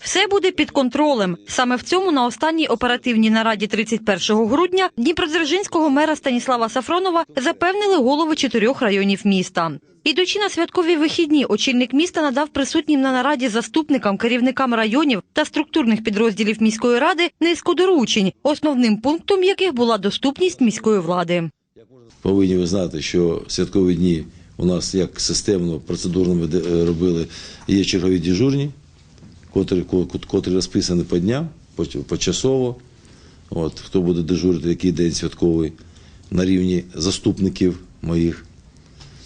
Все буде під контролем. Саме в цьому на останній оперативній нараді 31 грудня Дніпродзержинського мера Станіслава Сафронова запевнили голови чотирьох районів міста. Ідучи на святкові вихідні, очільник міста надав присутнім на нараді заступникам, керівникам районів та структурних підрозділів міської ради низку доручень, основним пунктом яких була доступність міської влади. Повинні ви знати, що святкові дні у нас як системно, процедурно ми е, робили, є чергові дежурні, котрі, ко- котрі розписані по дням, почасово. От, хто буде дежурити, який день святковий, на рівні заступників моїх.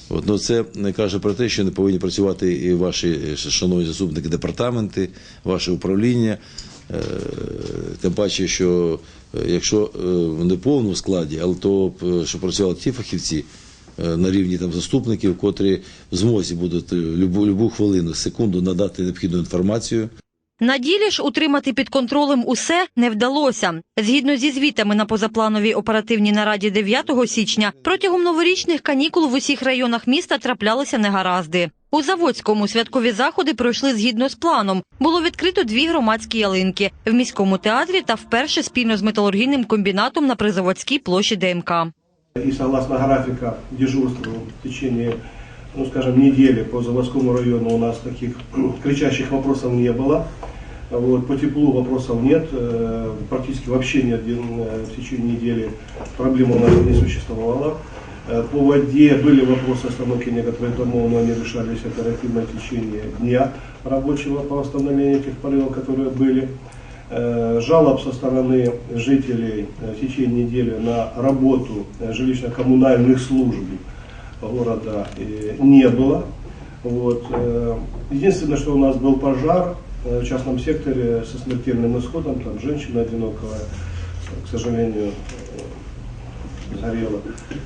От, ну, це не каже про те, що не повинні працювати і ваші е, шановні заступники департаменти, ваше управління. Е, Тим паче, що е, якщо е, в неповному складі, але то що працювали ті фахівці на рівні там заступників, котрі в змозі будуть е, любу, любу хвилину, секунду надати необхідну інформацію. На ділі ж утримати під контролем усе не вдалося. Згідно зі звітами на позаплановій оперативній нараді 9 січня, протягом новорічних канікул в усіх районах міста траплялися негаразди. У Заводському святкові заходи пройшли згідно з планом. Було відкрито дві громадські ялинки в міському театрі та вперше спільно з металургійним комбінатом на Призаводській площі ДМК. И согласно графика дежурства в течение, ну скажем, недели по заводскому району у нас таких кричащих вопросов не было. Вот, по теплу вопросов нет, э, практически вообще ни один э, в течение недели проблем у нас не существовало. Э, По воде были вопросы остановки некоторых домов, но они решались оперативно в течение дня рабочего по восстановлению этих порывов, которые были. Э, Жалоб со стороны жителей э, в течение недели на работу э, жилищно-коммунальных служб города не было. Вот. Единственное, что у нас был пожар в частном секторе со смертельным исходом, там женщина одинокая, к сожалению, э, сгорела.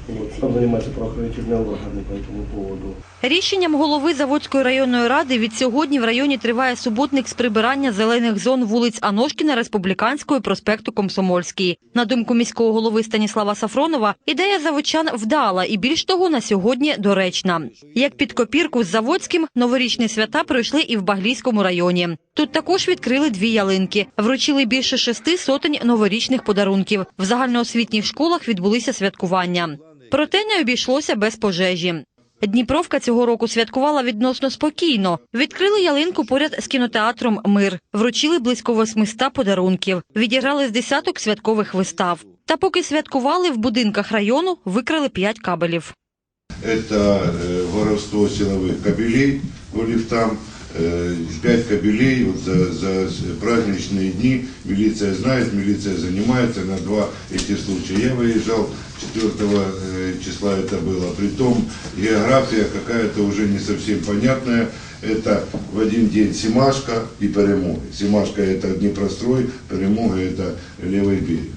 Вот. Там занимаются правоохранительные органы по этому поводу. Рішенням голови Заводської районної ради від сьогодні в районі триває суботник з прибирання зелених зон вулиць Аношкіна, Республіканської, проспекту Комсомольський. На думку міського голови Станіслава Сафронова, ідея заводчан вдала і більш того на сьогодні доречна. Як під копірку з Заводським, новорічні свята пройшли і в Баглійському районі. Тут також відкрили дві ялинки, вручили більше шести сотень новорічних подарунків. В загальноосвітніх школах відбулися святкування. Проте не обійшлося без пожежі. Дніпровка цього року святкувала відносно спокійно. Відкрили ялинку поряд з кінотеатром Мир, вручили близько 800 подарунків, відіграли з десяток святкових вистав. Та поки святкували в будинках району, викрали 5 кабелів. Это э, воровство силовых кабелей по лифтам, э, пять кабелей вот за, за с- праздничные дни. Милиция знает, милиция занимается на два эти случая. Я выезжал 4 э, числа это было. Притом география какая-то уже не совсем понятная. Это в один день Симашка и Перемоги. Симашка это Днепрострой, Перемога это левый берег.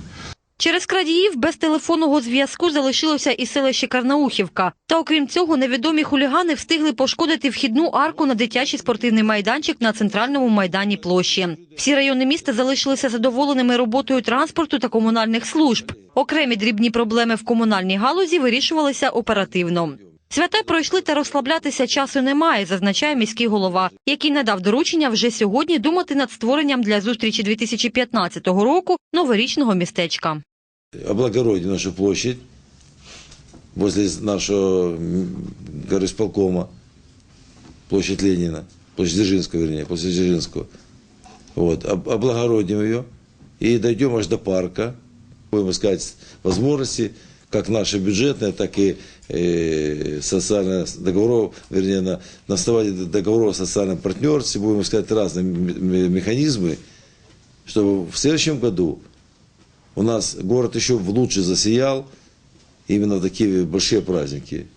Через крадіїв без телефонного зв'язку залишилося і селище Карнаухівка. Та окрім цього, невідомі хулігани встигли пошкодити вхідну арку на дитячий спортивний майданчик на центральному майдані площі. Всі райони міста залишилися задоволеними роботою транспорту та комунальних служб. Окремі дрібні проблеми в комунальній галузі вирішувалися оперативно. Свята пройшли та розслаблятися часу немає, зазначає міський голова, який надав доручення вже сьогодні думати над створенням для зустрічі 2015 року новорічного містечка. Облагородить нашу площадь возле нашего горосполкома, площадь Ленина, площадь Дзержинского, вернее, площадь Дзержинского. Вот, об- облагородим ее и дойдем аж до парка. Будем искать возможности, как наши бюджетные, так и э, социальных договоров, вернее, на, на основании договоров о социальном партнерстве будем искать разные механизмы, чтобы в следующем году у нас город еще лучше засиял именно в такие большие праздники.